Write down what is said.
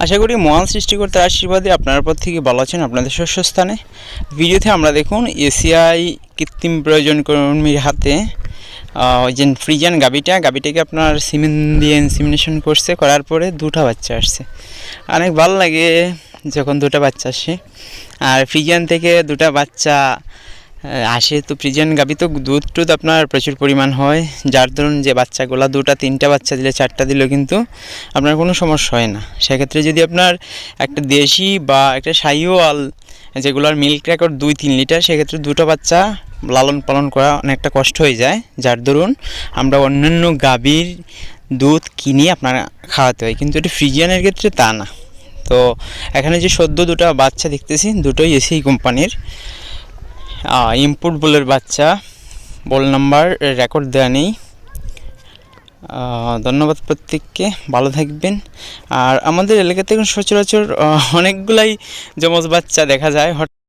আশা করি মহান সৃষ্টিকর্তার আশীর্বাদে আপনার পর থেকে ভালো আছেন, আপনাদের শস্যস্থানে ভিডিওতে আমরা দেখুন এসিআই কৃত্রিম প্রয়োজন কর্মীর হাতে যে ফ্রিজান গাবিটা, গাবিটাকে আপনার সিমেন্ট দিয়ে ইনসিমিনেশন করছে, করার পরে দুটো বাচ্চা আসছে। অনেক ভালো লাগে যখন দুটো বাচ্চা আসে। আর ফ্রিজান থেকে দুটো বাচ্চা আসে তো ফ্রিজিয়ান গাভি তো দুধ টুধ আপনার প্রচুর পরিমাণ হয়। যার ধরুন যে বাচ্চাগুলো দুটা, তিনটা বাচ্চা দিলে, চারটা দিলেও কিন্তু আপনার কোনো সমস্যা হয় না। সেক্ষেত্রে যদি আপনার একটা দেশি বা একটা সাইওয়াল যেগুলোর মিল্ক রেকর্ড দুই, তিন লিটার, সেক্ষেত্রে দুটো বাচ্চা লালন পালন করা অনেকটা কষ্ট হয়ে যায়। যার দরুন আমরা অন্যান্য গাভীর দুধ কিনে আপনার খাওয়াতে হয়, কিন্তু এটা ফ্রিজিয়ানের ক্ষেত্রে তা না। তো এখানে যে সদ্য দুটো বাচ্চা দেখতেছি, দুটোই এসি কোম্পানির। ইম্পোর্ট বলের বাচ্চা বল নাম্বার রেকর্ড দেওয়া নেই। ধন্যবাদ প্রত্যেককে, ভালো থাকবেন। আর আমাদের এলাকাতে এখন সচরাচর অনেকগুলাই যমজ বাচ্চা দেখা যায়। হঠাৎ